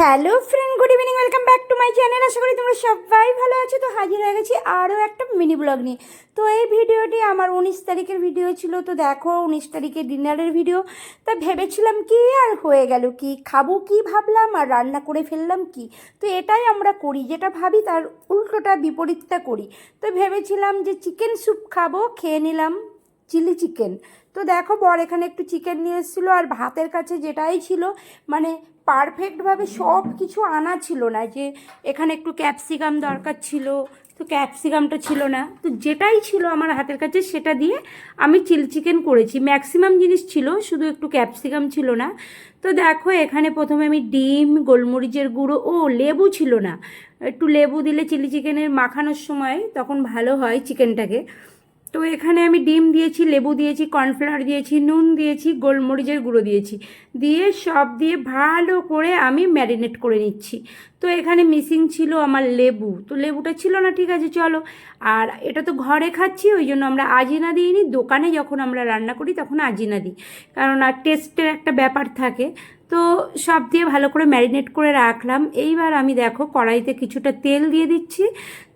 Hello friend good evening welcome back to my channel আশা করি তোমরা সবাই ভালো আছো। তো হাজির হয়ে গেছি আরও একটা মিনি ব্লগ নিয়ে। তো এই ভিডিওটি আমার উনিশ তারিখের ভিডিও ছিল। তো দেখো, উনিশ তারিখে ডিনারের ভিডিও তা ভেবেছিলাম কি আর হয়ে গেল কি? খাব কি ভাবলাম? আর রান্না করে ফেললাম কি? তো এটাই আমরা করি। যেটা ভাবি তার উল্টোটা বিপরীতটা করি। তো ভেবেছিলাম যে চিকেন স্যুপ খাব, খেয়ে নিলাম চিলি চিকেন তো দেখো, বর এখানে একটু চিকেন নিয়ে এসেছিল। আর ভাতের কাছে যেটাই ছিল মানে পারফেক্টভাবে সব কিছু আনা ছিল না, যে এখানে একটু ক্যাপসিকাম দরকার ছিল, তো ক্যাপসিকামটা ছিল না। তো যেটাই ছিল আমার হাতের কাছে, সেটা দিয়ে আমি চিলি চিকেন করেছি। ম্যাক্সিমাম জিনিস ছিল, শুধু একটু ক্যাপসিকাম ছিল না। তো দেখো, এখানে প্রথমে আমি ডিম, গোলমরিচের গুঁড়ো ও লেবু ছিল না। একটু লেবু দিলে চিলি চিকেনের মাখানোর সময় তখন ভালো হয় চিকেনটাকে তো এখানে আমি ডিম দিয়েছি, লেবু দিয়েছি, কর্নফ্লাওয়ার দিয়েছি, নুন দিয়েছি, গোলমরিচের গুঁড়ো দিয়েছি। দিয়ে সব দিয়ে ভালো করে আমি ম্যারিনেট করে নিচ্ছি। তো এখানে মিসিং ছিল আমার লেবু। তো লেবুটা ছিল না, ঠিক আছে, চলো। আর এটা তো ঘরে খাচ্ছি, ওই জন্য আমরা আজিনা দিইনি। দোকানে যখন আমরা রান্না করি, তখন আজিনা দিই। কারণ আর টেস্টের একটা ব্যাপার থাকে। তো সব দিয়ে ভালো করে ম্যারিনেট করে রাখলাম। এইবার আমি দেখো কড়াইতে কিছুটা তেল দিয়ে দিচ্ছি।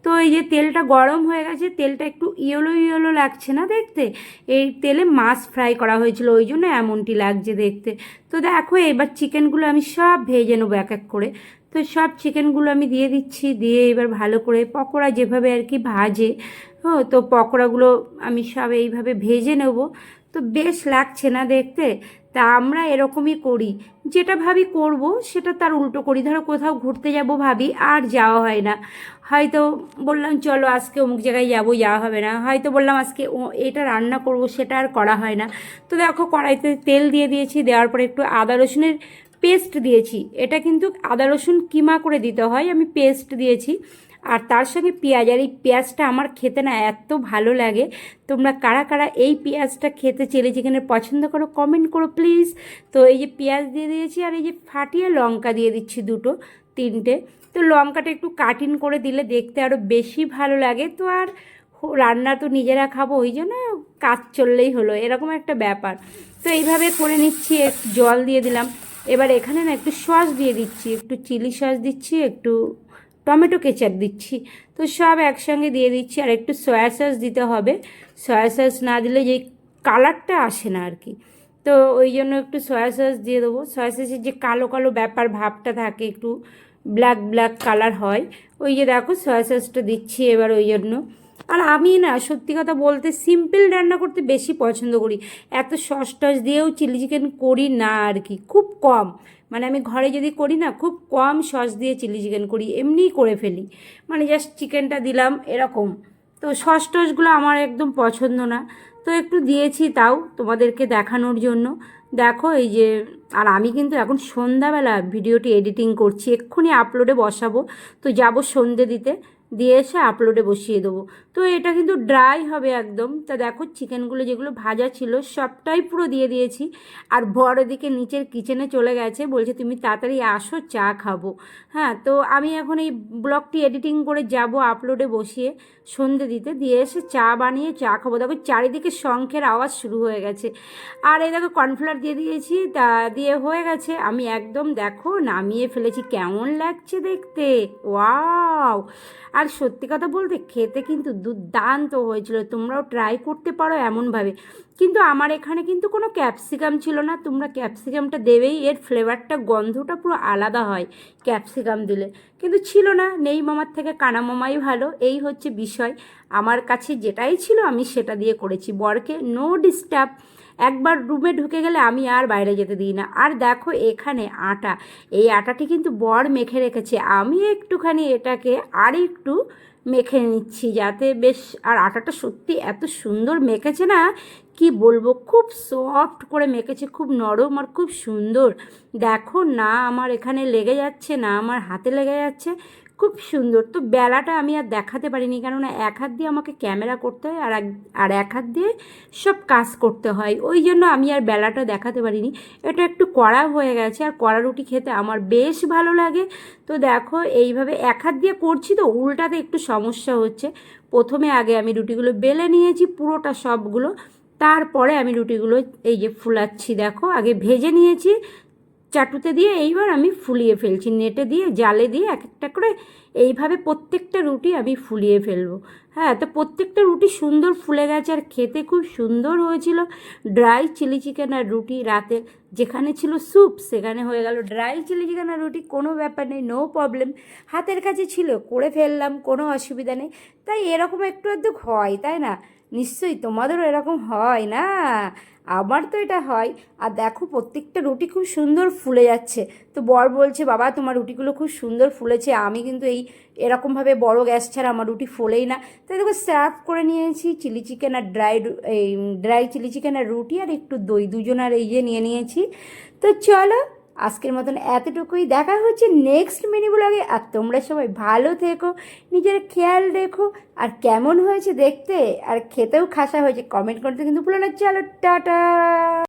তো এই যে তেলটা গরম হয়ে গেছে, তেলটা একটু ইয়েলো ইয়েলো লাগছে না দেখতে? এই তেলে মাছ ফ্রাই করা হয়েছিল, ওই জন্য এমনটি লাগছে দেখতে। তো দেখো এবার চিকেনগুলো আমি সব ভেজে নেব এক এক করে। তো সব চিকেনগুলো আমি দিয়ে দিচ্ছি, দিয়ে এবার ভালো করে পকোড়া যেভাবে আর কি ভাজে ও তো পকোড়াগুলো আমি সব এইভাবে ভেজে নেব। তো বেশ লাগছে না দেখতে। তা আমরা এরকমই করি। যেটা ভাবি করব, সেটা তার উল্টো করি। ধরো কোথাও ঘুরতে যাব ভাবি, আর যাওয়া হয় না। হয়তো বললাম, চলো আজকে অমুক জায়গায় যাব, যাওয়া হবে না। হয়তো বললাম, আজকে এটা রান্না করব, সেটা আর করা হয় না। তো দেখো, কড়াইতে তেল দিয়ে দিয়েছি, দেওয়ার পরে একটু আদা রসুনের পেস্ট দিয়েছি। এটা কিন্তু আদা, রসুন কিমা করে দিতে হয়, আমি পেস্ট দিয়েছি। আর তার সঙ্গে পেঁয়াজ, আর এই পেঁয়াজটা আমার খেতে না এত ভালো লাগে। তোমরা কারা কারা এই পেঁয়াজটা খেতে চিলি চিকেনের পছন্দ করো কমেন্ট করো প্লিজ তো এই যে পেঁয়াজ দিয়ে দিয়েছি, আর এই যে ফাটিয়ে লঙ্কা দিয়ে দিচ্ছি দুটো, তিনটে। তো লঙ্কাটা একটু কাটিং করে দিলে দেখতে আরও বেশি ভালো লাগে। তো আর রান্না তো নিজেরা খাব, ওই জন্য কাজ চললেই হলো, এরকম একটা ব্যাপার। তো এইভাবে করে নিচ্ছি জল দিয়ে দিলাম। এবার এখানে না একটু সস দিয়ে দিচ্ছি, একটু চিলি সস দিচ্ছি, একটু টমেটো কেচাপ দিচ্ছি। তো সব একসঙ্গে দিয়ে দিচ্ছি, আর একটু সয়া সস দিতে হবে। সয়া সস না দিলে যে কালারটা আসে না আর কি। তো ওই জন্য একটু সয়া সস দিয়ে দেবো। সয়া সসের যে কালো কালো ব্যাপার ভাবটা থাকে, একটু ব্ল্যাক ব্ল্যাক কালার হয়, ওই যে দেখো সয়া সসটা দিচ্ছি এবার ওই জন্য। আর আমি না সত্যি কথা বলতে সিম্পল রান্না করতে বেশি পছন্দ করি। এত সস টস দিয়েও চিলি চিকেন করি না আর কি, খুব কম। মানে আমি ঘরে যদি করি না, খুব কম সস দিয়ে চিলি চিকেন করি, এমনিই করে ফেলি। মানে জাস্ট চিকেনটা দিলাম এরকম। তো সস টসগুলো আমার একদম পছন্দ না। তো একটু দিয়েছি তাও তোমাদেরকে দেখানোর জন্য। দেখো এই যে, আর আমি কিন্তু এখন সন্ধ্যাবেলা ভিডিওটি এডিটিং করছি, এক্ষুনি আপলোডে বসাবো। তো যাব সন্ধে দিতে। দিয়ে এসে আপলোডে বসিয়ে দেবো। তো এটা কিন্তু ড্রাই হবে একদম। তা দেখো চিকেনগুলো যেগুলো ভাজা ছিল, সবটাই পুরো দিয়ে দিয়েছি। আর বড় দিকে নিচের কিচেনে চলে গেছে, বলছে তুমি তাড়াতাড়ি আসো, চা খাব। হ্যাঁ তো আমি এখন এই ব্লগটি এডিটিং করে যাব আপলোডে বসিয়ে সন্ধে দিতে। দিয়ে এসে চা বানিয়ে চা খাব। দেখো চারিদিকে শঙ্খের আওয়াজ শুরু হয়ে গেছে। আর এই দেখো কর্নফ্লাওয়ার দিয়ে দিয়েছি, তা দিয়ে হয়ে গেছে। আমি একদম দেখো নামিয়ে ফেলেছি। কেমন লাগছে দেখতে? ওয়াও! আর সত্যি কথা বলতে খেতে কিন্তু দুর্দান্ত হয়েছিল। তোমরাও ট্রাই করতে পারো এমনভাবে। কিন্তু আমার এখানে কিন্তু কোনো ক্যাপসিকাম ছিল না। তোমরা ক্যাপসিকামটা দেবেই। এর ফ্লেভারটা গন্ধটা পুরো আলাদা হয় ক্যাপসিকাম দিলে। কিন্তু ছিল না। নেই মামার থেকে, কানা মামাই ভালো। এই হচ্ছে বিষয়। আমার কাছে যেটাই ছিল আমি সেটা দিয়ে করেছি। বরকে নো ডিস্টার্ব একবার রুমে ঢুকে গেলে আমি আর বাইরে যেতে দিই না। আর দেখো এখানে আটা। এই আটাটি কিন্তু বর মেখে রেখেছে। আমি একটুখানি এটাকে আর একটু মেখে নিচ্ছি যাতে বেশ, আর আটাটা সত্যি এত সুন্দর মেখেছে না, কি বলব? খুব সফট করে মেখেছে, খুব নরম আর খুব সুন্দর। দেখো না আমার এখানে লেগে যাচ্ছে, না আমার হাতে লেগে যাচ্ছে। খুব সুন্দর। তো বেলাটা আমি আর দেখাতে পারিনি কেননা এক হাত দিয়ে আমাকে ক্যামেরা করতে হয় আর এক আর এক হাত দিয়ে সব কাজ করতে হয়। ওই জন্য আমি আর বেলাটা দেখাতে পারিনি। এটা একটু কড়া হয়ে গেছে আর কড়া রুটি খেতে আমার বেশ ভালো লাগে। তো দেখো এইভাবে এক হাত দিয়ে করছি তো উল্টাতে একটু সমস্যা হচ্ছে। প্রথমে আগে আমি রুটিগুলো বেলে নিয়েছি পুরোটা সবগুলো। তারপরে আমি রুটিগুলো এই যে ফুলাচ্ছি দেখো। আগে ভেজে নিয়েছি চাটুতে দিয়ে এইবার আমি ফুলিয়ে ফেলছি, নেটে দিয়ে, জালে দিয়ে এক একটা করে এইভাবে প্রত্যেকটা রুটি আমি ফুলিয়ে ফেলব। হ্যাঁ তো প্রত্যেকটা রুটি সুন্দর ফুলে গেছে আর খেতে খুব সুন্দর হয়েছিল। ড্রাই চিলি চিকেন আর রুটি রাতে যেখানে ছিল স্যুপ সেখানে হয়ে গেল ড্রাই চিলি চিকেন আর রুটি, কোনো ব্যাপার নেই নো প্রবলেম হাতের কাছে ছিল, করে ফেললাম, কোনো অসুবিধা নেই। তাই এরকম একটু আধটু হয়, তাই না? নিশ্চয়ই তোমাদেরও এরকম হয় না? আমার তো এটা হয়। আর দেখো, প্রত্যেকটা রুটি খুব সুন্দর ফুলে যাচ্ছে। তো বর বলছে, বাবা, তোমার রুটিগুলো খুব সুন্দর ফুলেছে। আমি কিন্তু এই এরকমভাবে বড় গ্যাস ছাড়া আমার রুটি ফোলেই না। তাই দেখো, সার্ভ করে নিয়েছি চিলি চিকেন আর ড্রাই এই ড্রাই চিলি চিকেন আর রুটি আর একটু দই। দুজন আর এই যে নিয়ে নিয়েছি। তো চলো আজকের মতন এতটুকুই। দেখা হচ্ছে নেক্সট মিনি ব্লগে আর তোমরা সবাই ভালো থেকো, নিজের খেয়াল রেখো। আর কেমন হয়েছে দেখতে? আর খেতেও খাসা হয়েছে। কমেন্ট করতে কিন্তু ভুলো না। চলো, টাটা!